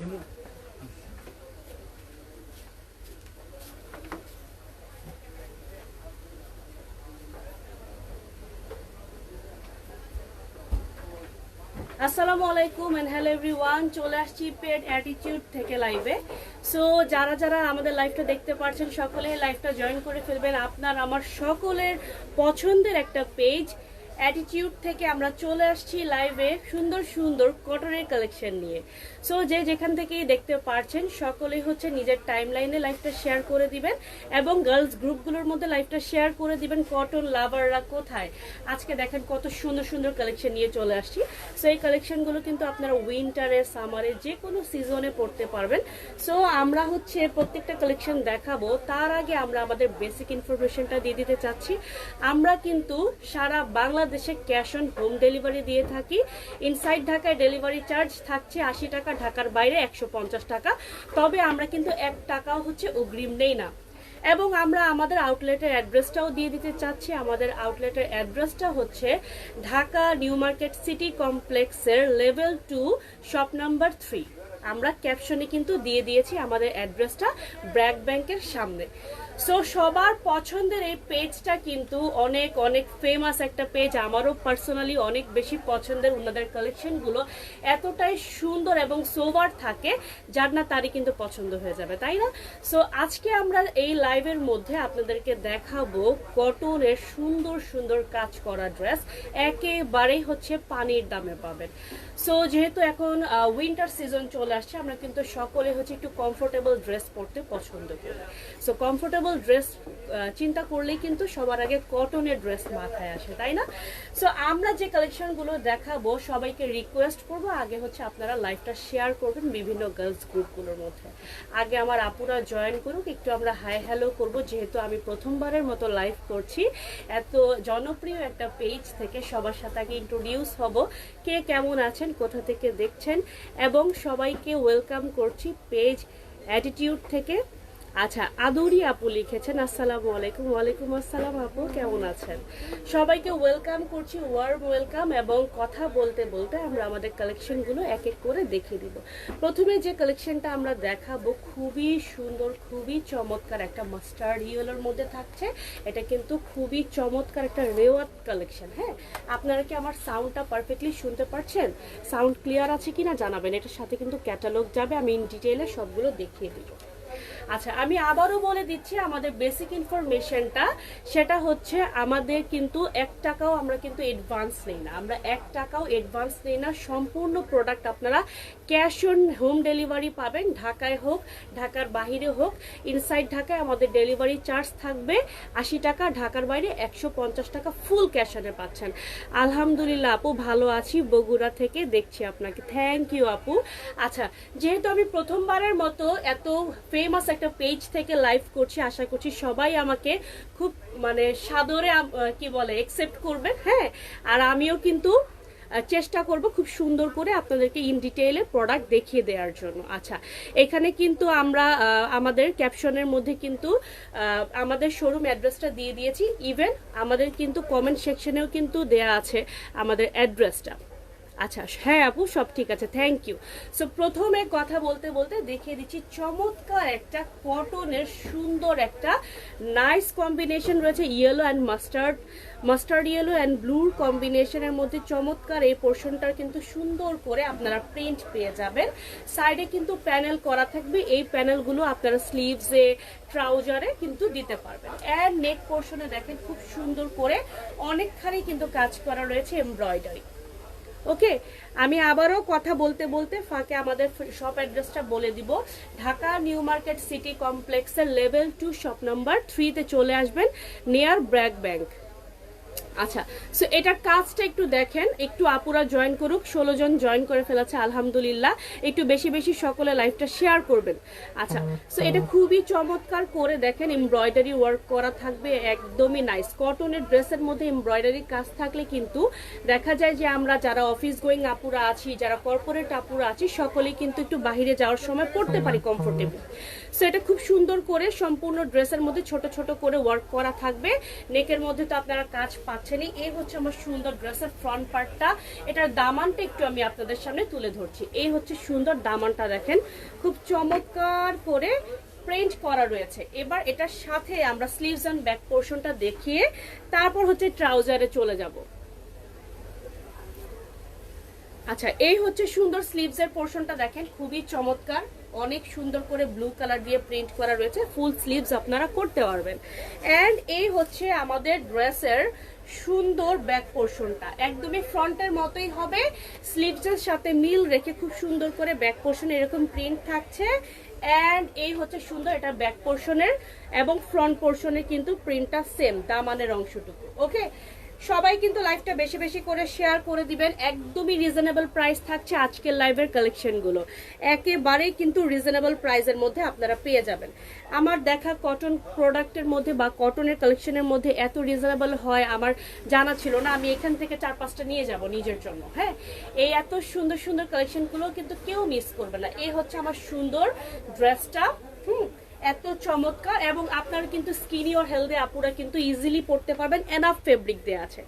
আসসালামু আলাইকুম and hello everyone চলে আসছি পেড অ্যাটিটিউড থেকে লাইভে সো যারা যারা আমাদের লাইভটা দেখতে পারছেন সকলে লাইভটা জয়েন করে ফেলবেন। আপনার, আমার সকলের পছন্দের একটা পেজ অ্যাটিটিউড থেকে আমরা চলে আসছি লাইভে সুন্দর সুন্দর কটনের কালেকশন নিয়ে। সো যে যেখান থেকেই দেখতে পারছেন, সকলেই হচ্ছে নিজের টাইম লাইনে লাইভটা শেয়ার করে দিবেন এবং গার্লস গ্রুপগুলোর মধ্যে লাইভটা শেয়ার করে দিবেন কটন লাভাররা কোথায়। আজকে দেখেন কত সুন্দর সুন্দর কালেকশন নিয়ে চলে আসছি। সো এই কালেকশনগুলো কিন্তু আপনারা উইন্টারে সামারে যে কোনো সিজনে পড়তে পারবেন। সো আমরা হচ্ছে প্রত্যেকটা কালেকশন দেখাবো। তার আগে আমরা আমাদের বেসিক ইনফরমেশনটা দিয়ে দিতে চাচ্ছি। আমরা কিন্তু সারা বাংলাদেশে ক্যাশ অন হোম ডেলিভারি দিয়ে থাকি। ইনসাইড ঢাকায় ডেলিভারি চার্জ থাকছে আশি টাকা, ঢাকার বাইরে একশো পঞ্চাশ টাকা। তবে আমরা কিন্তু এক টাকাও হচ্ছে অগ্রিম নেই না। এবং আমরা আমাদের আউটলেটের অ্যাড্রেসটাও দিয়ে দিতে চাচ্ছি। আমাদের আউটলেটের অ্যাড্রেসটা হচ্ছে ঢাকা নিউ মার্কেট সিটি কমপ্লেক্সের level two, shop number three. আমরা ক্যাপশনে কিন্তু দিয়ে দিয়েছি আমাদের অ্যাড্রেসটা ব্র্যাক ব্যাংকের সামনে। সো সবার পছন্দের এই পেজটা কিন্তু অনেক অনেক ফেমাস একটা পেজ আমারও পার্সোনালি অনেক বেশি পছন্দের ওনাদের কালেকশনগুলো এতটাই সুন্দর এবং সোভার থাকে, যার না তারই কিন্তু পছন্দ হয়ে যাবে, তাই না? সো আজকে আমরা এই লাইভের মধ্যে আপনাদেরকে দেখাবো কটনের সুন্দর সুন্দর কাজ করা ড্রেস একেবারেই হচ্ছে পানির দামে পাবেন। সো যেহেতু এখন উইন্টার সিজন চলে আসছে, আমরা কিন্তু সকলে হচ্ছে একটু কমফোর্টেবল ড্রেস পরতে পছন্দ করি। সো কমফোর্টেবল ড্রেস চিন্তা করলেই কিন্তু সবার আগে কটনের ড্রেস মাথায় আসে, তাই না? সো আমরা যে কালেকশনগুলো দেখাবো, সবাইকে রিকোয়েস্ট করব, আগে হচ্ছে আপনারা লাইভটা শেয়ার করবেন বিভিন্ন গার্লস গ্রুপগুলোর মধ্যে। আগে আমার আপুরা জয়েন করুক, একটু আমরা হাই হ্যালো করব, যেহেতু আমি প্রথমবারের মতো লাইভ করছি। এত জনপ্রিয় একটা পেজ থেকে সবার সাথে আগে ইন্ট্রোডিউস হব, কে কেমন আছেন, কোথা থেকে দেখছেন, এবং সবাইকে ওয়েলকাম করছি পেজ অ্যাটিটিউড থেকে। আচ্ছা আদরি আপু লিখেছেন, আসসালামু আলাইকুম, ওয়ালাইকুম আসসালাম আপু, কেমন আছেন? সবাইকে ওয়েলকাম করছি, ওয়ার্ম ওয়েলকাম এবং কথা বলতে বলতে আমরা আমাদের কালেকশনগুলো এক এক করে দেখিয়ে দিব। প্রথমে যে কালেকশনটা আমরা দেখাবো, খুবই সুন্দর, খুবই চমৎকার একটা মাস্টার্ড ইয়েলোর মধ্যে থাকছে। এটা কিন্তু খুবই চমৎকার একটা রেওয়াত কালেকশন হ্যাঁ? আপনারা কি আমার সাউন্ডটা পারফেক্টলি শুনতে পারছেন? সাউন্ড ক্লিয়ার আছে কিনা জানাবেন, এটার সাথে কিন্তু ক্যাটালগ যাবে, আমি ইন ডিটেইলে সবগুলো দেখিয়ে দিব। আচ্ছা আমি আবারও বলে দিচ্ছি আমাদের বেসিক ইনফরমেশনটা সেটা হচ্ছে আমাদের কিন্তু এক টাকাও আমরা কিন্তু অ্যাডভান্স নেই না। আমরা এক টাকাও অ্যাডভান্স নেই না। সম্পূর্ণ প্রোডাক্ট আপনারা ক্যাশ অন হোম ডেলিভারি পাবেন, ঢাকায় হোক, ঢাকার বাহিরে হোক। ইনসাইড ঢাকায় আমাদের ডেলিভারি চার্জ থাকবে আশি টাকা, ঢাকার বাইরে একশো পঞ্চাশ টাকা ফুল ক্যাশ অনে পাচ্ছেন। আলহামদুলিল্লাহ আপু, ভালো আছি, বগুড়া থেকে দেখছি আপনাকে। থ্যাংক ইউ আপু। আচ্ছা যেহেতু আমি প্রথমবারের মতো এত ফেমাস একটা পেজ থেকে লাইভ করছি, আশা করছি সবাই আমাকে খুব মানে সাদরে কি বলে একসেপ্ট করবেন হ্যাঁ? আর আমিও কিন্তু চেষ্টা করব খুব সুন্দর করে আপনাদেরকে ইন ডিটেইলে প্রোডাক্ট দেখিয়ে দেওয়ার জন্য। আচ্ছা এখানে কিন্তু আমরা আমাদের ক্যাপশনের মধ্যে কিন্তু আমাদের শোরুম অ্যাড্রেসটা দিয়ে দিয়েছি। ইভেন আমাদের কিন্তু কমেন্ট সেকশনেও কিন্তু দেয়া আছে আমাদের অ্যাড্রেসটা আচ্ছা হ্যাঁ আপু, সব ঠিক আছে থ্যাংক ইউ সো প্রথমে কথা বলতে বলতে দেখিয়ে দিচ্ছি, চমৎকার একটা কটনের সুন্দর একটা নাইস কম্বিনেশন রয়েছে yellow and mustard mustard yellow and ব্লুর কম্বিনেশনের মধ্যে চমৎকার এই পোর্শনটার কিন্তু সুন্দর করে আপনারা প্রিন্ট পেয়ে যাবেন। সাইডে কিন্তু প্যানেল করা থাকবে, এই প্যানেলগুলো আপনারা স্লিভসে ট্রাউজারে কিন্তু দিতে পারবেন। অ্যান্ড নেক পোর্শনে দেখেন, খুব সুন্দর করে অনেকখানি কিন্তু কাজ করা রয়েছে এমব্রয়ডারি ওকে? আমি আবারও কথা বলতে বলতে ফাঁকে আমাদের শপ অ্যাড্রেসটা বলে দিব। ঢাকা নিউ মার্কেট সিটি কমপ্লেক্সের লেভেল টু শপ নাম্বার থ্রিতে চলে আসবেন নিয়ার ব্র্যাক ব্যাংক আচ্ছা সো এটার কাজটা একটু দেখেন একটু আপুরা জয়েন করুক ষোলো জন জয়েন করে ফেলেছে আলহামদুলিল্লাহ। একটু বেশি বেশি সকলে শেয়ার করবেন। আচ্ছা সো এটা খুবই চমৎকার করে দেখেন এমব্রয়ডারি ওয়ার্ক করা থাকবে একদমই নাইস কটনের ড্রেসের মধ্যে এমব্রয়ডারি কাজ থাকলে কিন্তু দেখা যায় যে আমরা যারা অফিস গোয়িং আপুরা আছি যারা কর্পোরেট আপুরা আছি সকলেই কিন্তু একটু বাইরে যাওয়ার সময় পড়তে পারি কমফোর্টেবল সো এটা খুব সুন্দর করে সম্পূর্ণ ড্রেসের মধ্যে ছোট ছোট করে ওয়ার্ক করা থাকবে। নেকের মধ্যে তো আপনারা কাজ পাচ্ছেনই। এই হচ্ছে আমার সুন্দর ড্রেসের ফ্রন্ট পার্টটা এটার দামানটা একটু আমি আপনাদের সামনে তুলে ধরছি। এই হচ্ছে সুন্দর দামানটা দেখেন। খুব চমৎকার করে প্রিন্ট করা রয়েছে। এবার এটার সাথে আমরা স্লিভস অ্যান্ড ব্যাক পোর্শনটা দেখিয়ে তারপর হচ্ছে ট্রাউজারে চলে যাব। আচ্ছা এই হচ্ছে সুন্দর স্লিভস এর পোর্শনটা দেখেন। খুবই চমৎকার। অনেক সুন্দর করে ব্লু কালার দিয়ে প্রিন্ট করা রয়েছে। ফুল স্লিভস আপনারা করতে পারবেন। এন্ড এই হচ্ছে আমাদের ড্রেসের সুন্দর ব্যাক পোর্শনটা একদমই ফ্রন্টের মতোই হবে। স্লিভসের সাথে মিল রেখে খুব সুন্দর করে ব্যাক পোর্শন এরকম প্রিন্ট থাকছে। অ্যান্ড এই হচ্ছে সুন্দর এটা ব্যাক পোর্শনের এবং ফ্রন্ট পোর্শনের কিন্তু প্রিন্টটা সেম দামানের অংশটুকু। ওকে সবাই কিন্তু লাইভটা বেশি বেশি করে শেয়ার করে দিবেন। একদমই রিজনেবল প্রাইস থাকছে আজকের লাইভের কালেকশনগুলো একেবারেই কিন্তু রিজনেবল প্রাইসের মধ্যে আপনারা পেয়ে যাবেন। আমার দেখা কটন প্রোডাক্টের মধ্যে বা কটনের কালেকশনের মধ্যে এত রিজনেবল হয়, আমার জানা ছিল না। আমি এখান থেকে চার পাঁচটা নিয়ে যাব নিজের জন্য হ্যাঁ? এই এত সুন্দর সুন্দর কালেকশনগুলো কিন্তু কেউ মিস করবে না। এই হচ্ছে আমার সুন্দর ড্রেসটা হুম? এত চমৎকার এবং আপনারা কিন্তু স্কিনি ওর হেলদি আপুরা কিন্তু ইজিলি পড়তে পারবেন। এনাফ ফেব্রিক দেওয়া আছে।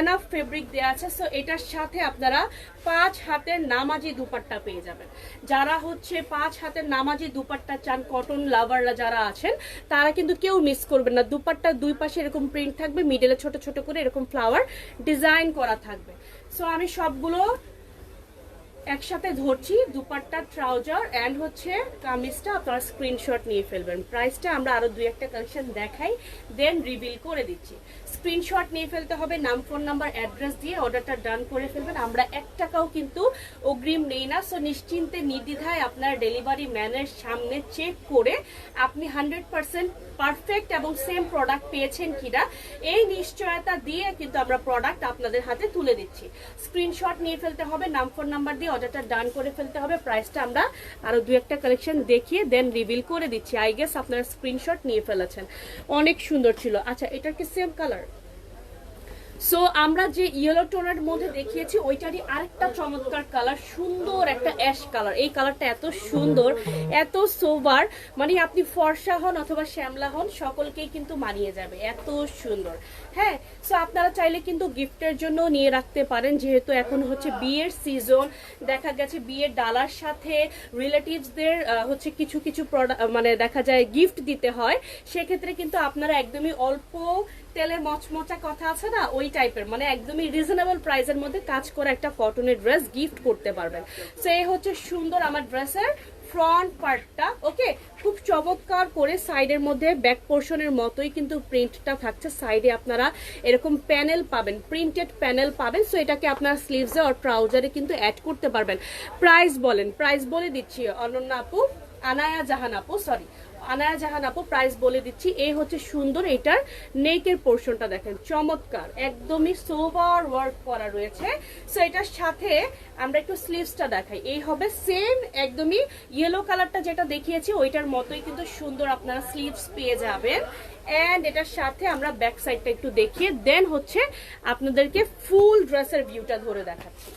এনাফ ফেব্রিক দেওয়া আছে সো এটার সাথে আপনারা পাঁচ হাতের নামাজি দুপাট্টা পেয়ে যাবেন। যারা হচ্ছে পাঁচ হাতের নামাজি দুপাট্টা চান কটন লাভাররা যারা আছেন, তারা কিন্তু কেউ মিস করবেন না। দুপাট্টা দুই পাশে এরকম প্রিন্ট থাকবে মিডলে ছোট ছোট করে এরকম ফ্লাওয়ার ডিজাইন করা থাকবে। সো আমি সবগুলো একসাথে ধরছি, দুপাট্টা, ট্রাউজার অ্যান্ড হচ্ছে কামিজটা আপনারা স্ক্রিনশট নিয়ে ফেলবেন। প্রাইসটা আমরা আরও দুই একটা কালেকশন দেখাই দেন রিভিল করে দিচ্ছি। স্ক্রিনশট নিয়ে ফেলতে হবে, নাম ফোন নাম্বার অ্যাড্রেস দিয়ে অর্ডারটা ডান করে ফেলবেন। আমরা এক টাকাও কিন্তু অগ্রিম নেই না। সো নিশ্চিন্তে, নির্দ্বিধায় আপনার ডেলিভারি ম্যানের সামনে চেক করে আপনি হান্ড্রেড পার্সেন্ট পারফেক্ট এবং সেম প্রোডাক্ট পেয়েছেন কিনা, এই নিশ্চয়তা দিয়ে কিন্তু আমরা প্রোডাক্ট আপনাদের হাতে তুলে দিচ্ছি। স্ক্রিনশট নিয়ে ফেলতে হবে, নাম ফোন নাম্বার দিয়ে অর্ডারটা ডান করে ফেলতে হবে। প্রাইসটা আমরা আরও দু একটা কালেকশন দেখিয়ে দেন রিভিল করে দিচ্ছি। আই গেস আপনারা স্ক্রিনশট নিয়ে ফেলেছেন। অনেক সুন্দর ছিল। আচ্ছা এটার কি সেম কালার সো আমরা যে ইয়েলো টোনের মধ্যে দেখিয়েছি, ওইটারই আরেকটা চমৎকার কালার সুন্দর একটা অ্যাশ কালার এই কালারটা এত সুন্দর, এত সোবার মানে আপনি ফর্সা হন অথবা শ্যামলা হন, সকলকেই কিন্তু মানিয়ে যাবে। এত সুন্দর। হ্যাঁ সো আপনারা চাইলে কিন্তু গিফটের জন্য নিয়ে রাখতে পারেন, যেহেতু এখন হচ্ছে বিয়ের সিজন দেখা গেছে বিয়ের ডালার সাথে রিলেটিভসদের হচ্ছে কিছু কিছু মানে দেখা যায় গিফট দিতে হয়। সেক্ষেত্রে কিন্তু আপনারা একদমই অল্প তেলে মচমচা কথা আছে না? ওই টাইপের মানে একদমই রিজনেবল প্রাইসের মধ্যে কাজ করে একটা কটনের ড্রেস গিফট করতে পারবেন। সো এই হচ্ছে সুন্দর আমার ড্রেসের ফ্রন্ট পার্টটা ওকে খুব চমৎকার করে সাইডের মধ্যে ব্যাক পোর্শনের মতোই কিন্তু প্রিন্টটা থাকছে। সাইডে আপনারা এরকম প্যানেল পাবেন প্রিন্টেড প্যানেল পাবেন। সো এটাকে আপনার স্লিভসে আর ট্রাউজারে কিন্তু অ্যাড করতে পারবেন। প্রাইস বলেন প্রাইস বলে দিচ্ছি, অনন্যা আপু, আনায়া জাহান আপু সরি আনায়া জাহান আপু প্রাইস বলে দিচ্ছি এই হচ্ছে সুন্দর, এটার নেকের পোর্শনটা দেখেন, চমৎকার, একদমই সোভার ওয়ার্ক করা রয়েছে। সো এটার সাথে আমরা একটু স্লিভসটা দেখাই, এই হবে সেম একদমই ইয়েলো কালারটা যেটা দেখিয়েছি, ওইটার মতোই কিন্তু সুন্দর আপনারা স্লিভস পেয়ে যাবেন। অ্যান্ড এটার সাথে আমরা ব্যাক সাইডটা একটু দেখিয়ে দেন হচ্ছে আপনাদেরকে ফুল ড্রেসের ভিউটা ধরে দেখাচ্ছি।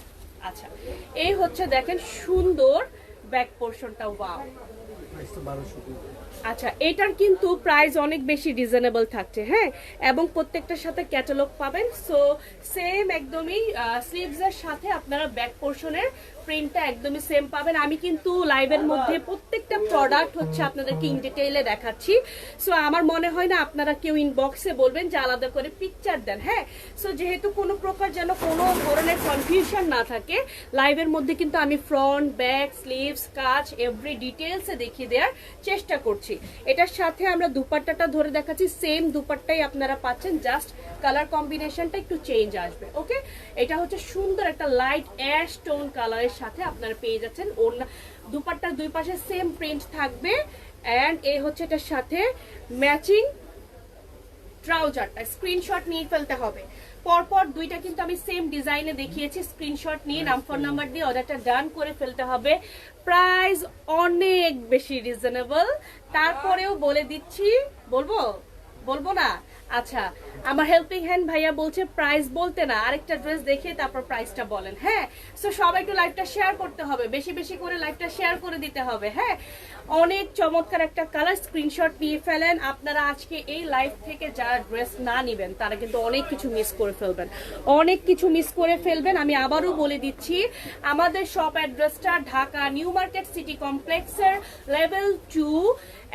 আচ্ছা এই হচ্ছে দেখেন সুন্দর ব্যাক পোর্শনটা ওয়াও আচ্ছা এটার কিন্তু প্রাইস অনেক বেশি রিজনেবল থাকছে হ্যাঁ? এবং প্রত্যেকটার সাথে ক্যাটালগ পাবেন। সো সেম একদমই স্লিভস এর সাথে আপনারা ব্যাক পোর্শনের প্রিন্টটা একদমই সেম পাবেন। আমি কিন্তু লাইভের মধ্যে প্রত্যেকটা প্রোডাক্ট হচ্ছে আপনাদেরকে ইন ডিটেইলে দেখাচ্ছি। সো আমার মনে হয় না আপনারা কেউ ইনবক্সে বলবেন যে আলাদা করে পিকচার দেন হ্যাঁ? সো যেহেতু কোনো প্রকার যেন কোনো ধরনের কনফিউশন না থাকে লাইভের মধ্যে কিন্তু আমি ফ্রন্ট ব্যাক স্লিভস কাজ এভরি ডিটেলসে দেখিয়ে দেওয়ার চেষ্টা করছি। এটার সাথে আমরা দুপাট্টাটা ধরে দেখাচ্ছি। সেম দুপাট্টাই আপনারা পাচ্ছেন জাস্ট কালার কম্বিনেশনটা একটু চেঞ্জ আসবে ওকে এটা হচ্ছে সুন্দর একটা লাইট অ্যাশ টোন কালারের সাথে আপনারা পেয়ে যাচ্ছেন ওর দুপাট্টার দুই পাশে সেম প্রিন্ট থাকবে। অ্যান্ড এই হচ্ছে এটার সাথে ম্যাচিং ট্রাউজারটা স্ক্রিনশট নিয়ে ফেলতে হবে। পরপর দুইটা কিন্তু আমি সেম ডিজাইনে দেখিয়েছি। স্ক্রিনশট নিয়ে নাম ফোন নাম্বার দিয়ে অর্ডারটা ডান করে ফেলতে হবে। প্রাইস অনেক বেশি রিজনেবল তারপরেও বলে দিচ্ছি বলব? বলব না? আচ্ছা আমার হেল্পিং হ্যান্ড ভাইয়া বলছে প্রাইস বলতে না, আরেকটা ড্রেস দেখে তারপর প্রাইসটা বলেন হ্যাঁ? সো সবাই একটু লাইভটা শেয়ার করতে হবে, বেশি বেশি করে লাইভটা শেয়ার করে দিতে হবে হ্যাঁ? অনেক চমৎকার একটা কালার স্ক্রিনশট নিয়ে ফেলেন। আপনারা আজকে এই লাইভ থেকে যারা ড্রেস না নেবেন, তারা কিন্তু অনেক কিছু মিস করে ফেলবেন। অনেক কিছু মিস করে ফেলবেন। আমি আবারও বলে দিচ্ছি, আমাদের শপ অ্যাড্রেসটা ঢাকা নিউ মার্কেট সিটি কমপ্লেক্সের লেভেল টু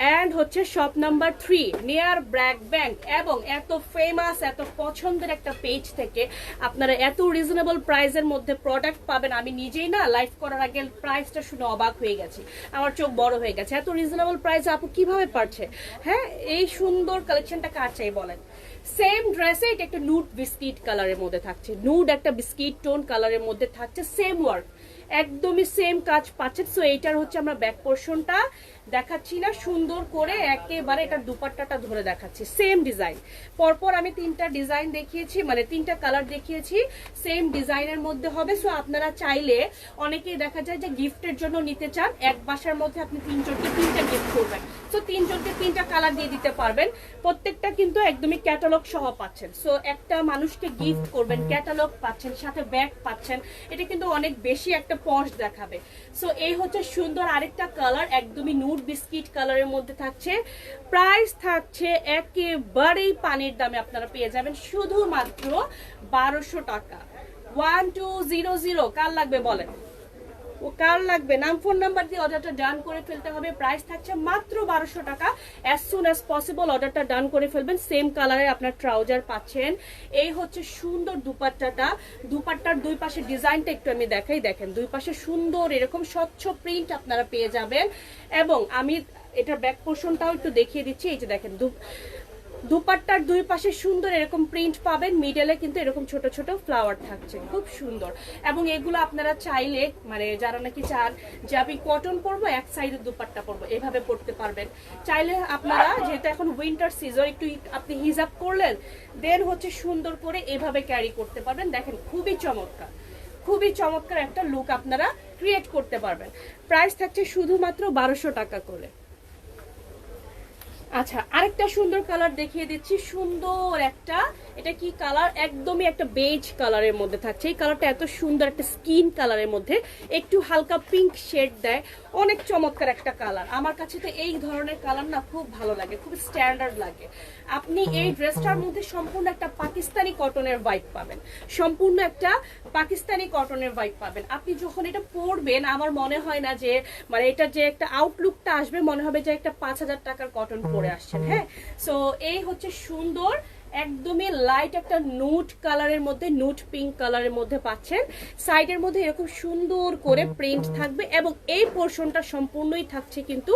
অ্যান্ড হচ্ছে shop number three near BRAC bank এবং এত ফেমাস এত পছন্দের একটা পেজ থেকে আপনারা এত রিজনেবল প্রাইসের মধ্যে প্রোডাক্ট পাবেন। আমি নিজেই না লাইভ করার আগে প্রাইসটা শুনে অবাক হয়ে গেছি। আমার চোখ বড় হয়ে গেছে। এত রিজনেবল প্রাইস আপু কীভাবে পারছে? হ্যাঁ এই সুন্দর কালেকশনটা কার চাই বলেন? সেম ড্রেসে এটা একটা নুড বিস্কিট কালারের মধ্যে থাকছে। নুড একটা বিস্কিট টোন কালারের মধ্যে থাকছে সেম ওয়ার্ক একদমই সেম কাজ পাচ্ছেন। সো এইটার হচ্ছে আমরা ব্যাক পোর্শনটা দেখাচ্ছি না, সুন্দর করে একেবারে এটা দুপাট্টাটা ধরে দেখাচ্ছি। সেম ডিজাইন পরপর আমি তিনটা ডিজাইন দেখিয়েছি মানে তিনটা কালার দেখিয়েছি সেম ডিজাইনের মধ্যে হবে। সো আপনারা চাইলে অনেকেই দেখা যায় যে গিফটের জন্য নিতে চান। এক বাসার মধ্যে আপনি তিনজনকে তিনটা গিফট করবেন। সো তিনজনকে তিনটা কালার দিয়ে দিতে পারবেন। প্রত্যেকটা কিন্তু একদমই ক্যাটালগ সহ পাচ্ছেন। সো একটা মানুষকে গিফট করবেন ক্যাটালগ পাচ্ছেন, সাথে ব্যাগ পাচ্ছেন। এটা কিন্তু অনেক বেশি একটা পশ দেখাবে। সো এই হচ্ছে সুন্দর আরেকটা কালার একদমই নুট বিস্কিট কালারের মধ্যে থাকছে। প্রাইস থাকছে একেবারেই পানির দামে আপনারা পেয়ে যাবেন শুধুমাত্র বারোশো টাকা। ওয়ান টু জিরো জিরো কার লাগবে বলেন? ও কার লাগবে? নাম ফোন নাম্বার দিয়ে অর্ডারটা ডান করে ফেলতে হবে। প্রাইস থাকছে মাত্র বারোশো টাকা। অ্যাজ সুন অ্যাজ পসিবল অর্ডারটা ডান করে ফেলবেন। সেম কালারে আপনার ট্রাউজার পাচ্ছেন। এই হচ্ছে সুন্দর দুপাট্টাটা। দুপাট্টার দুই পাশে ডিজাইনটা একটু আমি দেখাই। দেখেন, দুই পাশে সুন্দর এরকম স্বচ্ছ প্রিন্ট আপনারা পেয়ে যাবেন। এবং আমি এটার ব্যাক পোর্শনটাও একটু দেখিয়ে দিচ্ছি। এই যে দেখেন, দু দুপাট্টার দুই পাশে সুন্দর এরকম প্রিন্ট পাবেন মিডলে কিন্তু এরকম ছোট ছোট ফ্লাওয়ার থাকছে। খুব সুন্দর। এবং এগুলো আপনারা চাইলে মানে যারা নাকি চান যে আমি কটন পরবো, এক সাইডের দুপাট্টা পরবো, এভাবে পরতে পারবেন। চাইলে আপনারা যেহেতু এখন উইন্টার সিজন একটু আপনি হিজাব করলেন দেন হচ্ছে সুন্দর করে এভাবে ক্যারি করতে পারবেন। দেখেন, খুবই চমৎকার। খুবই চমৎকার একটা লুক আপনারা ক্রিয়েট করতে পারবেন। প্রাইস থাকছে শুধুমাত্র বারোশো টাকা করে। আচ্ছা আরেকটা সুন্দর কালার দেখিয়ে দিচ্ছি। সুন্দর একটা, এটা কি কালার একদমই একটা বেজ কালারের মধ্যে থাকছে। এই কালারটা এত সুন্দর একটা স্কিন কালারের মধ্যে। একটু হালকা পিঙ্ক শেড দেয়। অনেক চমৎকার একটা কালার আমার কাছে তো এই ধরনের কালার না খুব ভালো লাগে, খুব স্ট্যান্ডার্ড লাগে। আপনি এই ড্রেসটার মধ্যে সম্পূর্ণ একটা পাকিস্তানি কটনের ভাইব পাবেন। সম্পূর্ণ একটা পাকিস্তানি কটনের ভাইব পাবেন। আপনি যখন এটা পরবেন, আমার মনে হয় না যে মানে এটা যে একটা আউটলুকটা আসবে, মনে হবে যে একটা পাঁচ হাজার টাকার কটন পরে আসছেন হ্যাঁ? সো এই হচ্ছে সুন্দর একদমই লাইট একটা নুট কালারের মধ্যে নুট পিঙ্ক কালারের মধ্যে পাচ্ছেন। সাইডের মধ্যে এরকম সুন্দর করে প্রিন্ট থাকবে এবং এই পোর্শনটা সম্পূর্ণই থাকছে কিন্তু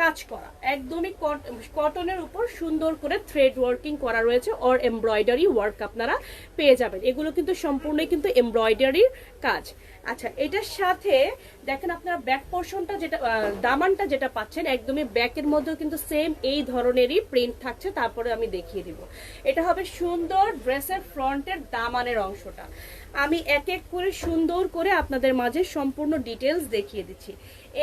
কাজ করা। একদমই কটনের উপর সুন্দর করে থ্রেড ওয়ার্কিং করা রয়েছে অর এমব্রয়ডারি ওয়ার্ক আপনারা পেয়ে যাবেন। এগুলো কিন্তু সম্পূর্ণই কিন্তু এমব্রয়ডারির কাজ। আচ্ছা এটার সাথে দেখেন আপনারা ব্যাক পোর্শনটা যেটা দামানটা যেটা পাচ্ছেন, একদমই ব্যাকের মধ্যেও কিন্তু সেম এই ধরনেরই প্রিন্ট থাকছে, তারপরে আমি দেখিয়ে দিব। এটা হবে সুন্দর ড্রেসের ফ্রন্টের দামানের অংশটা। আমি এক এক করে সুন্দর করে আপনাদের মাঝে সম্পূর্ণ ডিটেলস দেখিয়ে দিচ্ছি।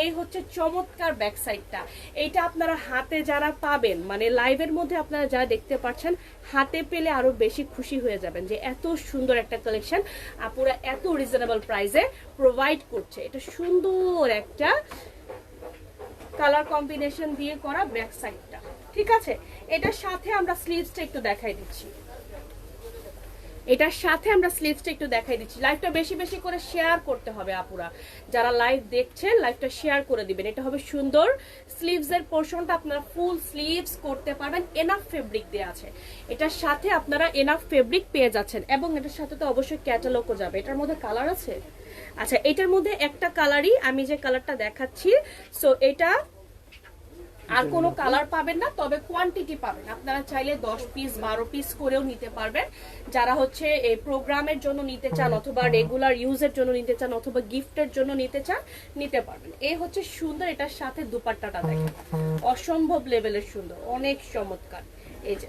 এই হচ্ছে চমৎকার ব্যাক সাইডটা এইটা আপনারা হাতে যারা পাবেন মানে লাইভের মধ্যে আপনারা যা দেখতে পাচ্ছেন, হাতে পেলে আরও বেশি খুশি হয়ে যাবেন যে এত সুন্দর একটা কালেকশন আপুরা এত রিজনেবল প্রাইসে প্রোভাইড করছে। এটা সুন্দর একটা কালার কম্বিনেশন দিয়ে করা ব্যাক সাইডটা ঠিক আছে? এটার সাথে আমরা স্লিভসটা একটু দেখাই দিচ্ছি। এটার সাথে আমরা স্লিভসটা একটু দেখাই দিচ্ছি। লাইভটা বেশি বেশি করে শেয়ার করতে হবে আপুরা। যারা লাইভ দেখছেন লাইভটা শেয়ার করে দিবেন। এটা হবে সুন্দর স্লিভস এর পোর্শনটা আপনারা ফুল স্লিভস করতে পারবেন। এনাফ ফেব্রিক দেওয়া আছে। এটার সাথে আপনারা এনাফ ফেব্রিক পেয়ে যাচ্ছেন। এবং এটার সাথে তো অবশ্যই ক্যাটালগও যাবে। এটার মধ্যে কালার আছে? আচ্ছা এটার মধ্যে একটা কালারই আমি যে কালারটা দেখাচ্ছি সো এটা আর কোনো কালার পাবেন না তবে কোয়ান্টিটি পাবেন। আপনারা চাইলে দশ পিস বারো পিস করেও নিতে পারবেন। যারা হচ্ছে এই প্রোগ্রামের জন্য নিতে চান অথবা রেগুলার ইউজের জন্য নিতে চান অথবা গিফটের জন্য নিতে চান নিতে পারবেন। এই হচ্ছে সুন্দর এটার সাথে দুপাট্টাটা দেখেন। অসম্ভব লেভেলের সুন্দর অনেক চমৎকার। এই যে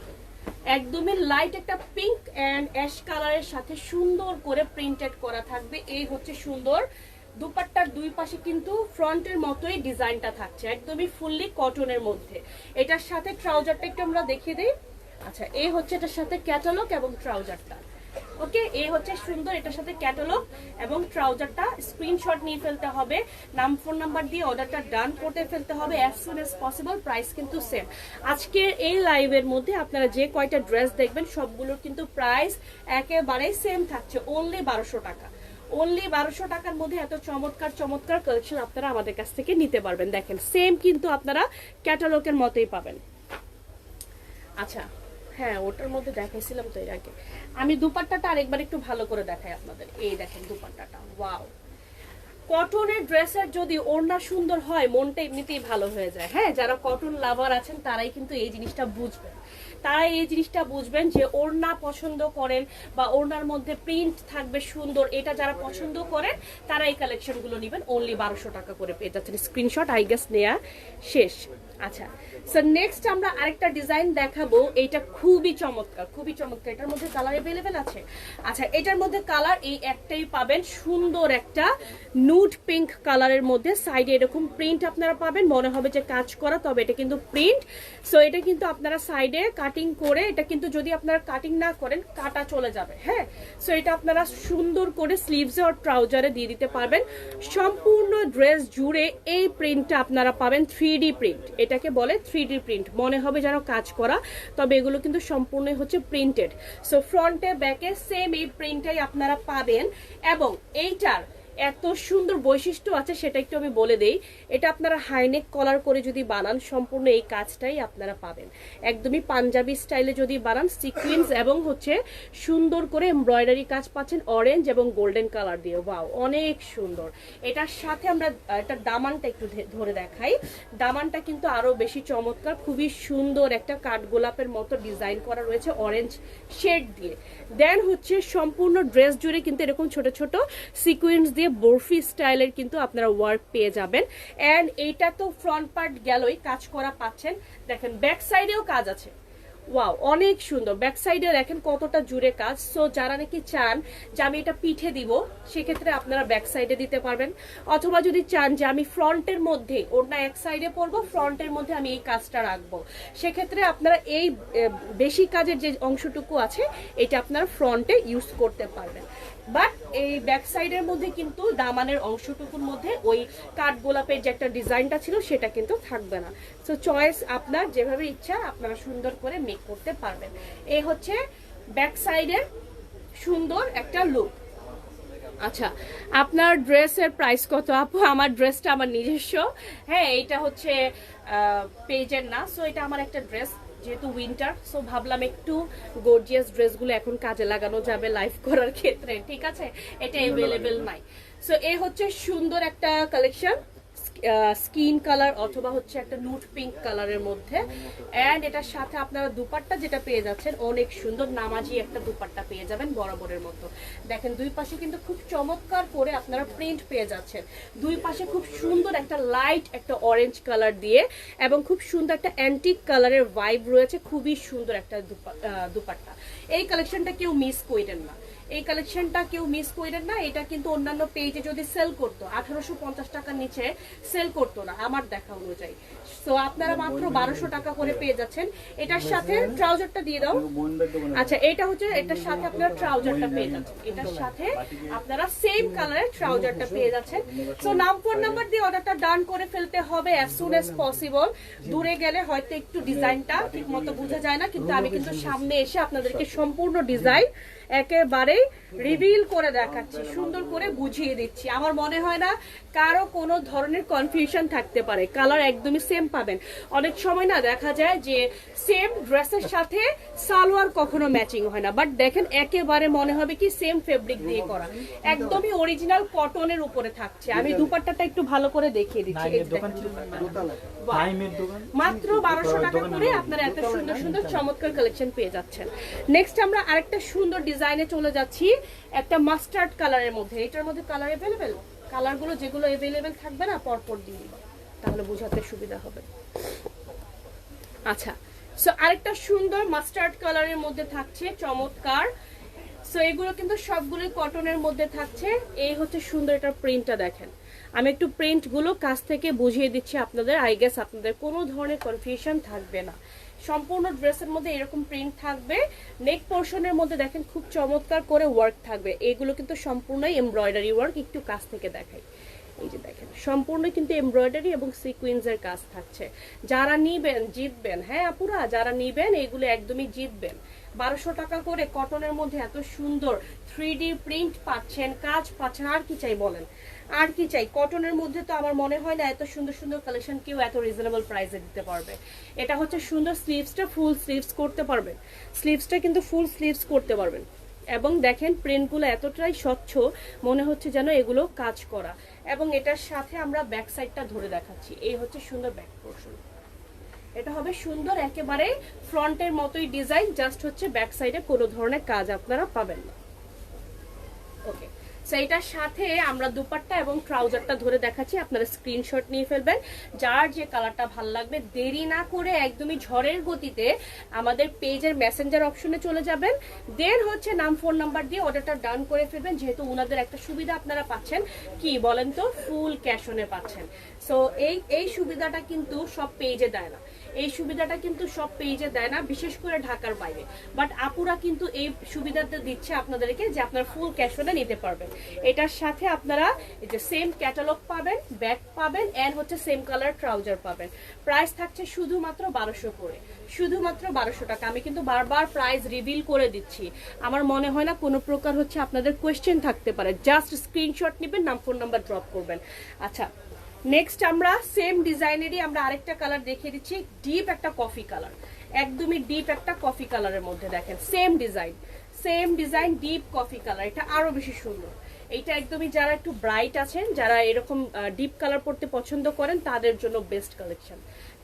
একদমই লাইট একটা পিঙ্ক অ্যান্ড অ্যাশ কালারের সাথে সুন্দর করে প্রিন্টেড করা থাকবে। এই হচ্ছে সুন্দর দুপাট্টার দুই পাশে কিন্তু ফ্রন্টের মতোই ডিজাইনটা থাকছে, একদমই ফুললি কটনের মধ্যে। এটার সাথে ট্রাউজারটা একটু আমরা দেখিয়ে দিই। আচ্ছা এই হচ্ছে এটার সাথে ক্যাটালগ এবং ট্রাউজারটা। ওকে এই হচ্ছে সুন্দর এটার সাথে ক্যাটালগ এবং ট্রাউজারটা স্ক্রিনশট নিয়ে ফেলতে হবে। নাম, ফোন নাম্বার দিয়ে অর্ডারটা ডান করতে ফেলতে হবে। As soon as possible price কিন্তু সেম আজকের এই লাইভের মধ্যে আপনারা যে কয়টা ড্রেস দেখবেন, সবগুলোর কিন্তু প্রাইস একেবারেই সেম থাকছে অনলি বারোশো টাকা। অনলি বারোশো টাকার মধ্যে এত চমৎকার চমৎকার কালেকশন আপনারা আমাদের কাছ থেকে নিতে পারবেন। দেখেন সেম কিন্তু আপনারা ক্যাটালগের মতোই পাবেন। আচ্ছা হ্যাঁ ওটার মধ্যে দেখাইছিলাম তো এর আগে। আমি দুপাট্টাটা আরেকবার একটু ভালো করে দেখাই আপনাদের। এই দেখেন দুপাট্টাটা ওয়াও কটনের ড্রেসের যদি ওড়না সুন্দর হয়, মনটা এমনিতেই ভালো হয়ে যায়। হ্যাঁ যারা কটন লাভার আছেন, তারাই কিন্তু এই জিনিসটা বুঝবেন। তারা এই জিনিসটা বুঝবেন যে ওড়না পছন্দ করেন বা ওড়নার মধ্যে প্রিন্ট থাকবে সুন্দর, এটা যারা পছন্দ করেন, তারা এই কালেকশনগুলো নেবেন। অনলি বারোশো টাকা করে। পেয়ে যাচ্ছেন স্ক্রিনশট আই গেস নেয়া শেষ। আচ্ছা স্যার নেক্সট আমরা আরেকটা ডিজাইন দেখাবো। এইটা খুবই চমৎকার খুবই চমৎকার। এটার মধ্যে কালার অ্যাভেলেবেল আছে? আচ্ছা এটার মধ্যে কালার এই একটাই পাবেন। সুন্দর একটা নুড পিঙ্ক কালারের মধ্যে। সাইডে এরকম প্রিন্ট আপনারা পাবেন। মনে হবে যে কাজ করা, তবে এটা কিন্তু প্রিন্ট সো এটা কিন্তু আপনারা সাইডে কাটিং করে, এটা কিন্তু যদি আপনারা কাটিং না করেন, কাটা চলে যাবে হ্যাঁ? সো এটা আপনারা সুন্দর করে স্লিভসে আর ট্রাউজারে দিয়ে দিতে পারবেন। সম্পূর্ণ ড্রেস জুড়ে এই প্রিন্টটা আপনারা পাবেন থ্রি প্রিন্ট এটাকে বলে থ্রি প্রিন্ট। মনে হবে যেন কাজ করা, তবে এগুলো কিন্তু সম্পূর্ণ হচ্ছে প্রিন্টেড সো ফ্রন্টে ব্যাকে সেম এই প্রিন্টটাই আপনারা পাবেন। এবং এইটার এত সুন্দর বৈশিষ্ট্য আছে, সেটা একটু আমি বলে দেই। এটা আপনারা হাইনেক কলার করে যদি বানান, সম্পূর্ণ এই কাজটাই আপনারা পাবেন। একদমই পাঞ্জাবি স্টাইলে যদি বানান, সিকুয়েন্স এবং হচ্ছে সুন্দর করে এমব্রয়ডারি কাজ পাচ্ছেন অরেঞ্জ এবং গোল্ডেন কালার দিয়ে। ওয়াও, অনেক সুন্দর। এটার সাথে আমরা এটা দামানটা একটু ধরে দেখাই। দামানটা কিন্তু আরও বেশি চমৎকার, খুবই সুন্দর একটা কাঠগোলাপের মতো ডিজাইন করা রয়েছে অরেঞ্জ শেড দিয়ে। দেন হচ্ছে সম্পূর্ণ ড্রেস জুড়ে কিন্তু এরকম ছোট ছোট সিকুয়েন্স দিয়ে বরফি স্টাইলের কিন্তু আপনারা ওয়ার্ক পেয়ে যাবেন। অ্যান্ড এইটা তো ফ্রন্ট পার্ট গেলই, কাজ করা পাচ্ছেন। দেখেন ব্যাক সাইডেও কাজ আছে। ওয়াও অনেক সুন্দর। ব্যাক সাইডে দেখেন কতটা জুড়ে কাজ। সো যারা নাকি চান যে আমি এটা পিঠে দিব, সেক্ষেত্রে আপনারা ব্যাক সাইডে দিতে পারবেন। অথবা যদি চান যে আমি ফ্রন্টের মধ্যে, ওড়না এক সাইডে পরবো ফ্রন্টের মধ্যে আমি এই কাজটা রাখব। সেক্ষেত্রে আপনারা এই বেশি কাজের যে অংশটুকু আছে, এটা আপনারা ফ্রন্টে ইউজ করতে পারবেন। বাট এই ব্যাক সাইডের মধ্যে কিন্তু দামানের অংশটুকুর মধ্যে ওই কাঠ গোলাপের যে একটা ডিজাইনটা ছিল, সেটা কিন্তু থাকবে না। সো চয়েস আপনার, যেভাবে ইচ্ছা, আপনারা সুন্দর করে মেক করতে পারবেন। এই হচ্ছে ব্যাক সাইডের সুন্দর একটা লুক আচ্ছা আপনার ড্রেসের প্রাইস কত আপু? আমার ড্রেসটা আমার নিজস্ব। হ্যাঁ এটা হচ্ছে পেজের না। সো এটা আমার একটা ড্রেস যেহেতু উইন্টার সো ভাবলাম একটু গর্জিয়াস ড্রেসগুলো এখন কাজে লাগানো যাবে লাইভ করার ক্ষেত্রে। ঠিক আছে? এটা অ্যাভেলেবেল নাই। সো এ হচ্ছে সুন্দর একটা কালেকশন স্কিন কালার অথবা হচ্ছে একটা নুট পিঙ্ক কালারের মধ্যে। অ্যান্ড এটার সাথে আপনারা দুপাট্টা যেটা পেয়ে যাচ্ছেন, অনেক সুন্দর নামাজি একটা দুপাট্টা পেয়ে যাবেন বরাবরের মতো। দেখেন, দুই পাশে কিন্তু খুব চমৎকার করে আপনারা প্রিন্ট পেয়ে যাচ্ছেন। দুই পাশে খুব সুন্দর একটা লাইট একটা অরেঞ্জ কালার দিয়ে এবং খুব সুন্দর একটা অ্যান্টিক কালারের ভাইব রয়েছে। খুবই সুন্দর একটা দুপা- দুপাট্টা। এই কালেকশনটা কেউ মিস করেন না। এই কালেকশনটা কেউ মিস করেন না। এটা কিন্তু অন্যান্য পেজে যদি সেল করতো, আঠারোশো পঞ্চাশ টাকার নিচে সেল করতো না, আমার দেখা অনুযায়ী। তো আপনারা মাত্র বারোশো টাকা করে পেয়ে যাচ্ছেন। এটার সাথে ট্রাউজারটা দিয়ে দাও। আচ্ছা এটা হচ্ছে, এটার সাথে আপনারা ট্রাউজারটা পেয়ে যাচ্ছেন। এটার সাথে আপনারা সেম কালারের ট্রাউজারটা পেয়ে যাচ্ছেন। সো নাম ফোন নাম্বার দিয়ে অর্ডারটা ডান করে ফেলতে হবে অ্যাজ সুন এজ পসিবল দূরে গেলে হয়তো একটু ডিজাইনটা ঠিক মতো বোঝা যায় না, কিন্তু আমি কিন্তু সামনে এসে আপনাদেরকে সম্পূর্ণ ডিজাইন একেবারেই রিভিল করে দেখাচ্ছি, সুন্দর করে বুঝিয়ে দিচ্ছি। আমার মনে হয় না কারও কোনো ধরনের কনফিউশন থাকতে পারে। কালার একদমই সেম পাবেন। অনেক সময় না দেখা যায় যে সেম ড্রেসের সাথে সালোয়ার কখনো ম্যাচিং হয় না। বাট দেখেন একেবারে মনে হবে কি সেম ফেব্রিক দিয়ে করা। একদমই অরিজিনাল কটনের উপরে থাকছে। আমি দুপাট্টাটা একটু ভালো করে দেখিয়ে দিচ্ছি। মাত্র বারোশো টাকা করে আপনারা এত সুন্দর সুন্দর চমৎকার কালেকশন পেয়ে যাচ্ছেন। নেক্সট আমরা আরেকটা সুন্দর ডিজাইনে চলে যাচ্ছি। একটা মাস্টার্ড কালারের মধ্যে। এটার মধ্যে কালার অ্যাভেলেবেল কালারগুলো যেগুলো অ্যাভেলেবেল থাকবে না পরপর দিয়ে দিবা। তাহলে বোঝাতে সুবিধা হবে। আচ্ছা সো আরেকটা সুন্দর মাস্টার্ড কালারের মধ্যে থাকছে, চমৎকার। সো এগুলো কিন্তু সবগুলো কটনের মধ্যে থাকছে। এই হচ্ছে সুন্দর এটা প্রিন্টটা দেখেন। আমি একটু প্রিন্টগুলো কাছ থেকে বুঝিয়ে দিচ্ছি আপনাদের। আই গেস আপনাদের কোনো ধরনের কনফিউশন থাকবে না। সম্পূর্ণ ড্রেসের মধ্যে এরকম প্রিন্ট থাকবে। নেক পোর্শনের মধ্যে দেখেন খুব চমৎকার করে ওয়ার্ক থাকবে। এগুলো কিন্তু সম্পূর্ণই এমব্রয়ডারি ওয়ার্ক একটু কাছ থেকে দেখাই। এই যে দেখেন, সম্পূর্ণ কিন্তু এমব্রয়ডারি এবং সিকুয়েন্সের কাজ থাকছে। যারা নিবেন, জিতবেন হ্যাঁ আপুরা? যারা নিবেন, এগুলো একদমই জিতবেন। বারোশো টাকা করে কটনের মধ্যে এত সুন্দর থ্রি প্রিন্ট পাচ্ছেন, কাজ পাচ্ছেন, আর কি চাই বলেন? আর কি চাই? কটনের মধ্যে তো আমার মনে হয় না এত সুন্দর সুন্দর কালেকশন কেউ এত রিজনেবল প্রাইসে দিতে পারবে। এটা হচ্ছে সুন্দর স্লিভসটা ফুল স্লিভস করতে পারবেন। স্লিভসটা কিন্তু ফুল স্লিভস করতে পারবেন। এবং দেখেন প্রিন্টগুলো এতটাই স্বচ্ছ, মনে হচ্ছে যেন এগুলো কাজ করা। এবং এটার সাথে আমরা ব্যাক সাইডটা ধরে দেখাচ্ছি। এই হচ্ছে সুন্দর ব্যাক পোর্শন এটা হবে সুন্দর একেবারে ফ্রন্টের মতোই ডিজাইন জাস্ট হচ্ছে ব্যাক সাইডে কোনো ধরনের কাজ আপনারা পাবেন না। ওকে সো এটার সাথে আমরা দুপাট্টা এবং ট্রাউজারটা ধরে দেখাচ্ছি। আপনারা স্ক্রিনশট নিয়ে ফেলবেন। যার যে কালারটা ভালো লাগবে, দেরি না করে একদমই ঝড়ের গতিতে আমাদের পেজের মেসেঞ্জার অপশনে চলে যাবেন। দেন হচ্ছে নাম ফোন নাম্বার দিয়ে অর্ডারটা ডান করে ফেলবেন। যেহেতু ওনাদের একটা সুবিধা আপনারা পাচ্ছেন। কি বলেন তো? ফুল ক্যাশ অনে পাচ্ছেন। সো এই এই সুবিধাটা কিন্তু সব পেজে দেয় না। এই সুবিধাটা কিন্তু সব পেজে দেয় না, বিশেষ করে ঢাকার বাইরে। বাট আপুরা কিন্তু এই সুবিধাটা দিচ্ছে আপনাদেরকে যে আপনার ফুল ক্যাশ অনে নিতে পারবেন। এটার সাথে আপনারা এই যে সেম ক্যাটালগ পাবেন ব্যাগ পাবেন এন্ড হচ্ছে সেম কালার ট্রাউজার পাবেন। প্রাইস থাকছে শুধুমাত্র বারোশো করে। শুধুমাত্র বারোশো টাকা। আমি কিন্তু বারবার প্রাইস রিভিল করে দিচ্ছি। আমার মনে হয় না কোনো প্রকার হচ্ছে আপনাদের কোয়েশ্চেন থাকতে পারে। জাস্ট স্ক্রিনশট নেবেন, নাম ফোন নাম্বার ড্রপ করবেন। আচ্ছা নেক্সট আমরা সেম ডিজাইনেরই আমরা আরেকটা কালার দেখিয়ে দিচ্ছি ডিপ একটা কফি কালার একদমই ডিপ একটা কফি কালারের মধ্যে দেখেন same design same design deep coffee colour এটা আরও বেশি সুন্দর। এইটা একদমই যারা একটু ব্রাইট আছেন, যারা এরকম ডিপ কালার পড়তে পছন্দ করেন, তাদের জন্য বেস্ট কালেকশন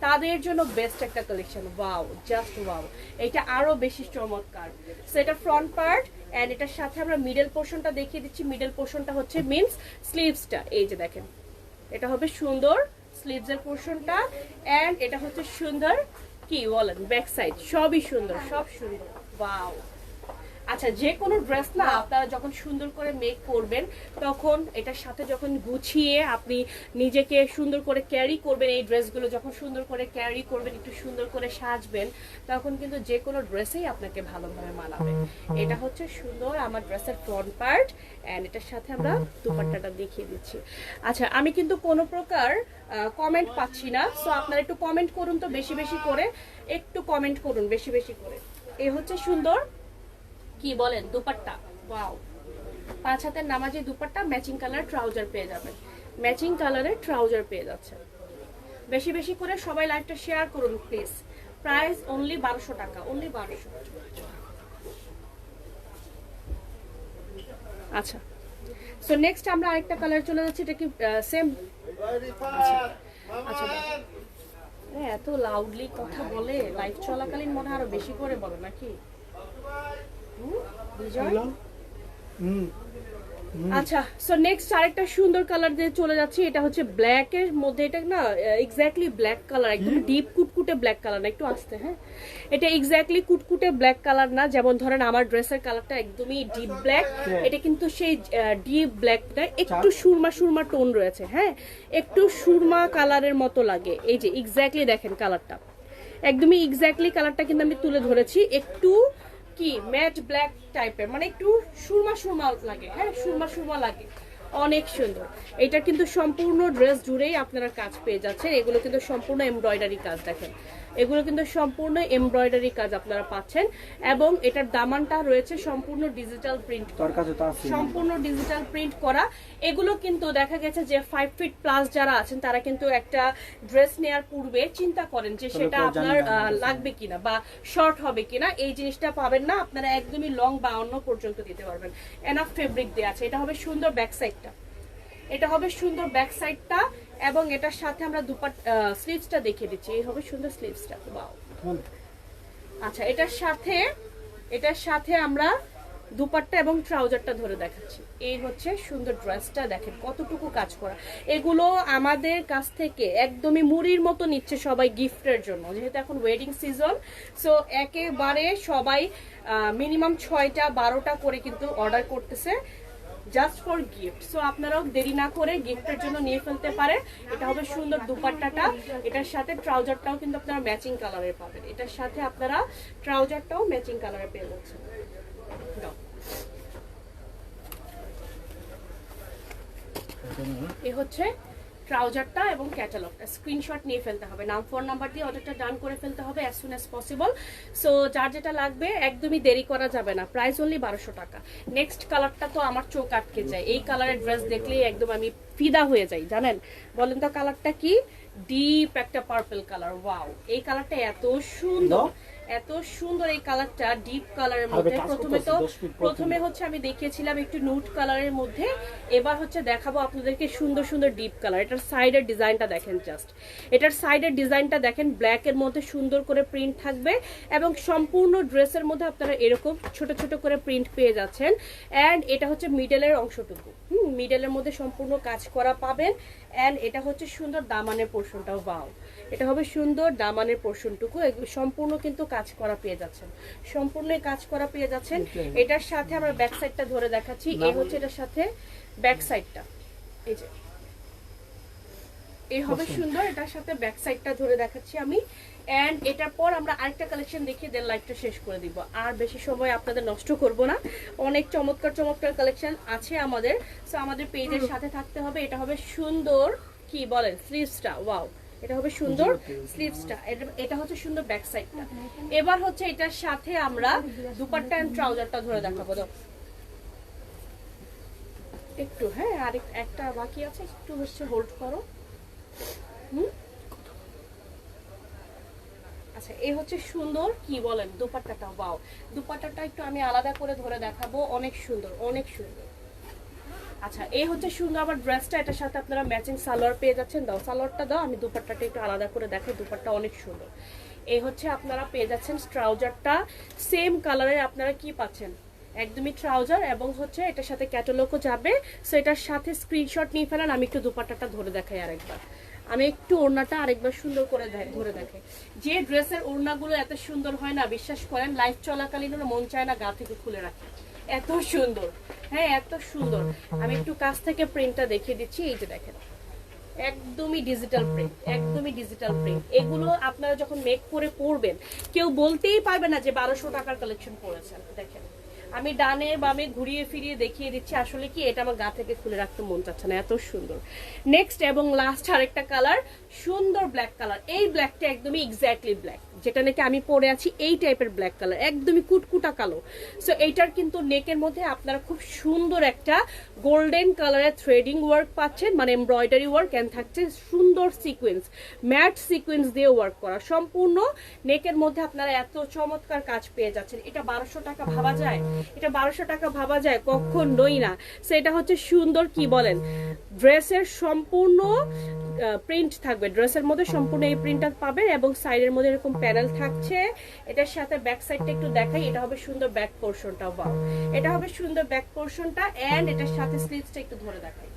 তাদের জন্য বেস্ট একটা কালেকশন ওয়াও জাস্ট ওয়াও এটা আরও বেশি চমৎকার। সো এটা ফ্রন্ট পার্ট অ্যান্ড এটার সাথে আমরা মিডল পোর্শনটা দেখিয়ে দিচ্ছি। মিডল পোর্শনটা হচ্ছে মিন্স স্লিভসটা এই যে দেখেন এটা হবে সুন্দর স্লিভসের পোর্শনটা অ্যান্ড এটা হচ্ছে সুন্দর কি বলেন? ব্যাক সাইড সবই সুন্দর, সব সুন্দর। ওয়াও আচ্ছা যে কোনো ড্রেস না আপনারা যখন সুন্দর করে মেক করবেন তখন এটার সাথে যখন গুছিয়ে আপনি নিজেকে সুন্দর করে ক্যারি করবেন এই ড্রেসগুলো যখন সুন্দর করে ক্যারি করবেন একটু সুন্দর করে সাজবেন তখন কিন্তু যে কোনো ড্রেসেই আপনাকে ভালোভাবে মানাবে। এটা হচ্ছে সুন্দর আমার ড্রেসের ফ্রন্ট পার্ট অ্যান্ড এটার সাথে আমরা দুপাট্টাটা দেখিয়ে দিচ্ছি। আচ্ছা আমি কিন্তু কোনো প্রকার কমেন্ট পাচ্ছি না সো আপনারা একটু কমেন্ট করুন তো বেশি বেশি করে একটু কমেন্ট করুন বেশি বেশি করে। এই হচ্ছে সুন্দর কি বলেন, দুপাট্টা। ওয়াও পাঁচ হাতের নামাজি দুপাট্টা ম্যাচিং কালার ট্রাউজার পেয়ে যাবেন। ম্যাচিং কালারের ট্রাউজার পেয়ে যাচ্ছেন। বেশি বেশি করে সবাই লাইভটা শেয়ার করুন প্লিজ প্রাইস অনলি বারোশো টাকা অনলি বারোশো। আচ্ছা। সো নেক্সট আমরা আরেকটা কালার চলে যাচ্ছি, এটা কি সেম আচ্ছা। এত লাউডলি কথা বলে লাইভ চলাকালীন মনে আরও বেশি করে বলো নাকি? হুম? আচ্ছা সো নেক্সট আরেকটা সুন্দর কালার দিয়ে চলে যাচ্ছি এটা হচ্ছে ব্ল্যাক এর মধ্যে এটা না এক্স্যাক্টলি ব্ল্যাক কালার একদম ডিপ কুটকুটে ব্ল্যাক কালার না একটু আসতে হ্যাঁ? এটা এক্স্যাক্টলি কুটকুটে ব্ল্যাক কালার না যেমন ধরেন আমার ড্রেসের কালারটা একদমই ডিপ ব্ল্যাক এটা কিন্তু সেই ডিপ ব্ল্যাকটা একটু সুরমা সুরমা টোন রয়েছে হ্যাঁ? একটু সুরমা কালারের মতো লাগে এই যে এক্স্যাক্টলি দেখেন কালারটা একদমই এক্স্যাক্টলি কালারটা কিন্তু আমি তুলে ধরেছি একটু কি? ম্যাট ব্ল্যাক টাইপের মানে একটু সুরমা সুরমা লাগে। হ্যাঁ সুরমা সুরমা লাগে। অনেক সুন্দর। এটা কিন্তু সম্পূর্ণ ড্রেস জুড়েই আপনারা কাজ পেয়ে যাচ্ছেন। এগুলো কিন্তু সম্পূর্ণ এমব্রয়ডারি কাজ দেখেন। এগুলো কিন্তু সম্পূর্ণ এমব্রয়ডারি কাজ আপনারা পাচ্ছেন এবং এটার দামানটা রয়েছে সম্পূর্ণ ডিজিটাল প্রিন্ট সম্পূর্ণ ডিজিটাল প্রিন্ট করা। এগুলো কিন্তু দেখা গেছে যে ফাইভ ফিট প্লাস যারা আছেন তারা কিন্তু একটা ড্রেস নেয়ার পূর্বে চিন্তা করেন যে সেটা আপনার লাগবে কিনা বা শর্ট হবে কিনা। এই জিনিসটা পাবেন না আপনারা একদমই লং বা অন্য পর্যন্ত দিতে পারবেন। এনাফ ফেব্রিক দেওয়া আছে। এটা হবে সুন্দর ব্যাক সাইডটা এটা হবে সুন্দর ব্যাক সাইডটা এবং এটার সাথে আমরা দুপাট স্লিভসটা দেখিয়ে দিচ্ছি। এই হবে সুন্দর স্লিভসটা বাও আচ্ছা এটার সাথে এটার সাথে আমরা দুপাট্টা এবং ট্রাউজারটা ধরে দেখাচ্ছি। এই হচ্ছে সুন্দর ড্রেসটা, দেখেন কতটুকু কাজ করা। এগুলো আমাদের কাছ থেকে একদমই মুড়ির মতো নিচ্ছে সবাই গিফটের জন্য, যেহেতু এখন ওয়েডিং সিজন সো একেবারে সবাই মিনিমাম ছয়টা, বারোটা করে কিন্তু অর্ডার করতেছে। জাস্ট ফর গিফট সো আপনারাও দেরি না করে গিফটের জন্য নিয়ে ফেলতে পারেন। এটা হবে সুন্দর দুপাট্টাটা। এটার সাথে ট্রাউজারটাও কিন্তু আপনারা ম্যাচিং কালারের পাবেন। এটার সাথে আপনারা ট্রাউজারটাও ম্যাচিং কালারে পেয়ে যাচ্ছেন। এ হচ্ছে ট্রাউজারটা এবং ক্যাটালগটা। স্ক্রিনশট নিয়ে ফেলতে হবে। নাম, ফোন নাম্বার দিয়ে অর্ডারটা ডান করে ফেলতে হবে as soon as possible so যার যেটা লাগবে, একদমই দেরি করা যাবে না। প্রাইস অনলি বারোশো টাকা। নেক্সট কালারটা তো আমার চোখ আটকে যায়। এই কালারের ড্রেস দেখলেই একদম আমি ফিদা হয়ে যাই, জানেন? বলেন তো কালারটা কি? ডিপ একটা পার্পল কালার ওয়াও এই কালারটা এত সুন্দর। এত সুন্দর এই কালারটা ডিপ কালারের মধ্যে। প্রথমে তো প্রথমে। হচ্ছে আমি দেখিয়েছিলাম একটু নুট কালারের মধ্যে। এবার হচ্ছে দেখাবো আপনাদেরকে সুন্দর সুন্দর ডিপ কালার এটার সাইডের ডিজাইনটা দেখেন জাস্ট এটার সাইডের ডিজাইনটা দেখেন ব্ল্যাক এর মধ্যে সুন্দর করে প্রিন্ট থাকবে এবং সম্পূর্ণ ড্রেসের মধ্যে আপনারা এরকম ছোট ছোট করে প্রিন্ট পেয়ে যাচ্ছেন। অ্যান্ড এটা হচ্ছে মিডলের অংশটুকু। হুম মিডলের মধ্যে সম্পূর্ণ কাজ করা পাবেন। অ্যান্ড এটা হচ্ছে সুন্দর দামানের পোর্শনটাও বাও এটা হবে সুন্দর দামানের পোর্শনটুকু। সম্পূর্ণ কিন্তু কাজ করা পেয়ে যাচ্ছেন। সম্পূর্ণ কাজ করা পেয়ে যাচ্ছেন। এটার সাথে আমরা ব্যাক সাইডটা ধরে দেখাচ্ছি। এই হচ্ছে এটার সাথে ব্যাক সাইডটা এই যে। এই হবে সুন্দর। এটার সাথে ব্যাক সাইডটা ধরে দেখাচ্ছি আমি। এন্ড এটার পর আমরা আরেকটা কালেকশন দেখিয়ে দেন লাইভটা শেষ করে দিব। আর বেশি সময় আপনাদের নষ্ট করব না। অনেক চমৎকার চমৎকার কালেকশন আছে আমাদের। সো আমাদের পেজের সাথে থাকতে হবে। এটা হবে সুন্দর কি বলেন স্লিভসটা ওয়াও এটা হবে সুন্দর স্লিভসটা এটা হচ্ছে সুন্দর ব্যাক সাইডটা এবার হচ্ছে এটার সাথে আমরা দুপাট্টা এন্ড ট্রাউজারটা ধরে দেখাবো। দাও। একটু হ্যাঁ আরেক একটা বাকি আছে একটু হচ্ছে হোল্ড করো। হুম? আচ্ছা এই হচ্ছে সুন্দর কি বলেন দুপাট্টাটা বাও দুপাট্টাটা একটু আমি আলাদা করে ধরে দেখাবো অনেক সুন্দর অনেক সুন্দর। আচ্ছা এই হচ্ছে সুন্দর আবার ড্রেসটা এটার সাথে আপনারা ম্যাচিং সালোয়ার পেয়ে যাচ্ছেন। দাও, সালোয়ারটা দাও, আমি দুপাট্টাটা একটু আলাদা করে দেখাই, দুপাট্টা অনেক সুন্দর। এই হচ্ছে আপনারা পেয়ে যাচ্ছেন ট্রাউজারটা। সেম কালারের আপনারা কি পাচ্ছেন? একদমই ট্রাউজার এবং হচ্ছে এটার সাথে ক্যাটালগও যাবে। সো এটার সাথে স্ক্রিনশট নিয়ে ফেলেন, আমি একটু দুপাট্টাটা ধরে দেখাই আরেকবার। আমি একটু ওড়নাটা আরেকবার সুন্দর করে ধরে দেখাই। যে ড্রেসের ওড়নাগুলো এত সুন্দর হয় না, বিশ্বাস করেন লাইফ চলাকালীন মন চায় না গা থেকে খুলে রাখে। এত সুন্দর। হ্যাঁ এত সুন্দর। আমি একটু কাছ থেকে প্রিন্টটা দেখিয়ে দিচ্ছি, এই যে দেখেন। একদমই ডিজিটাল প্রিন্ট একদমই ডিজিটাল প্রিন্ট এগুলো আপনারা যখন মেক করে পরবেন কেউ বলতেই পারবে না যে বারোশো টাকার কালেকশন পরেছেন দেখেন, আমি ডানে বামে ঘুরিয়ে ফিরিয়ে দেখিয়ে দিচ্ছি, আসলে কি এটা আমার গা থেকে খুলে রাখতে মন চাচ্ছে না, এত সুন্দর। নেক্সট এবং লাস্ট আরেকটা কালার সুন্দর ব্ল্যাক কালার এই ব্ল্যাকটা একদমই এক্স্যাক্টলি ব্ল্যাক যেটা নাকি আমি পরে আছি, এই টাইপের ব্ল্যাক কালার একদমই কুটকুটা কালো। সো এইটার কিন্তু নেকের মধ্যে আপনারা খুব সুন্দর একটা গোল্ডেন কালারের থ্রেডিং ওয়ার্ক পাচ্ছেন মানে এমব্রয়ডারি ওয়ার্ক এন্ড থাকছে সুন্দর সিকোয়েন্স ম্যাট সিকোয়েন্স দিয়ে ওয়ার্ক করা। সম্পূর্ণ নেকের মধ্যে আপনারা এত চমৎকার কাজ পেয়ে যাচ্ছেন। এটা বারোশো টাকা ভাবা যায়? এটা বারোশো টাকা ভাবা যায়? কখনোই না। সেটা হচ্ছে সুন্দর কি বলেন? ড্রেসের সম্পূর্ণ প্রিন্ট থাকবে। ড্রেসের মধ্যে সম্পূর্ণ এই প্রিন্টটা পাবেন এবং সাইডের মধ্যে এরকম প্যানেল থাকছে। এটার সাথে ব্যাক সাইডটা একটু দেখাই, এটা হবে সুন্দর ব্যাক পোর্শনটা বাও এটা হবে সুন্দর ব্যাক পোর্শনটা এন্ড এটার সাথে স্লিভসটা একটু ধরে দেখাই।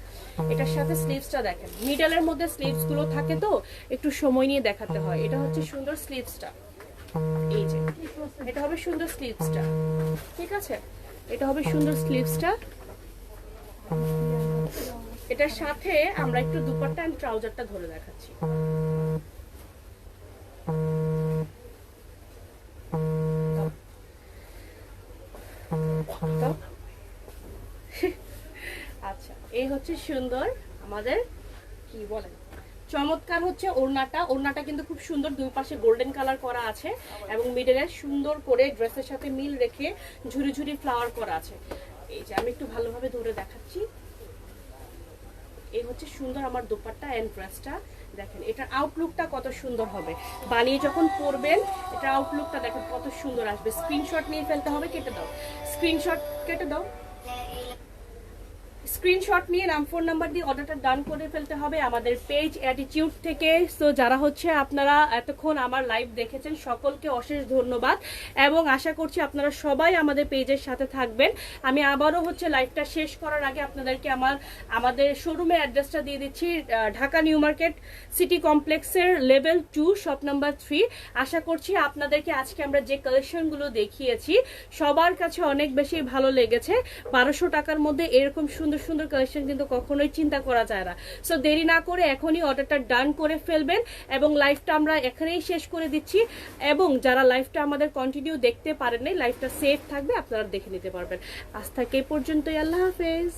এটার সাথে স্লিভসটা দেখেন। মিডলের মধ্যে স্লিভসগুলো থাকে তো, একটু সময় নিয়ে দেখাতে হয়। এটা হচ্ছে সুন্দর স্লিভসটা এই যে, এটা হবে সুন্দর স্লিভসটা ঠিক আছে? এটা হবে সুন্দর স্লিভসটা এটার সাথে আমরা একটু দুপাট্টা এন্ড ট্রাউজারটা ধরে দেখাচ্ছি। আচ্ছা এই হচ্ছে সুন্দর আমাদের কি বলেন চমৎকার হচ্ছে ওড়নাটা। ওড়নাটা কিন্তু খুব সুন্দর দুই পাশে গোল্ডেন কালার করা আছে এবং মিডলে সুন্দর করে ড্রেসের সাথে মিল রেখে ঝুরি ঝুরি ফ্লাওয়ার করা আছে। এই যে আমি একটু ভালোভাবে ধরে দেখাচ্ছি। এই হচ্ছে সুন্দর আমার দোপাট্টা এন্ড ড্রেসটা দেখেন, এটার আউটলুকটা কত সুন্দর হবে। বানিয়ে যখন পরবেন, এটা আউটলুকটা দেখেন কত সুন্দর আসবে। স্ক্রিনশট নিয়ে ফেলতে হবে, কেটে দাও। স্ক্রিনশট কেটে দাও। স্ক্রিনশট নিয়ে নাম ফোন নাম্বার দিয়ে অর্ডারটা ডান করে ফেলতে হবে আমাদের পেজ অ্যাটিটিউড থেকে। সো যারা হচ্ছে আপনারা এতক্ষণ আমার লাইভ দেখেছেন, সকলকে অশেষ ধন্যবাদ এবং আশা করছি আপনারা সবাই আমাদের পেজের সাথে থাকবেন। আমি আবারও হচ্ছে লাইভটা শেষ করার আগে আপনাদেরকে আমার, আমাদের শোরুমের অ্যাড্রেসটা দিয়ে দিচ্ছি ঢাকা নিউ মার্কেট সিটি কমপ্লেক্সের level two shop number three আশা করছি আপনাদেরকে আজকে আমরা যে কালেকশনগুলো দেখিয়েছি, সবার কাছে অনেক বেশি ভালো লেগেছে। বারোশো টাকার মধ্যে এরকম সুন্দর সুন্দর কালেকশন কিন্তু কখনোই চিন্তা করা যায় না। সো দেরি না করে এখনই অর্ডারটা ডান করে ফেলবেন এবং লাইফটা আমরা এখানেই শেষ করে দিচ্ছি। এবং যারা লাইফটা আমাদের কন্টিনিউ দেখতে পারেন নাই লাইফটা সেফ থাকবে, আপনারা দেখে নিতে পারবেন। আজ থাকে এই পর্যন্তই, আল্লাহ হাফেজ।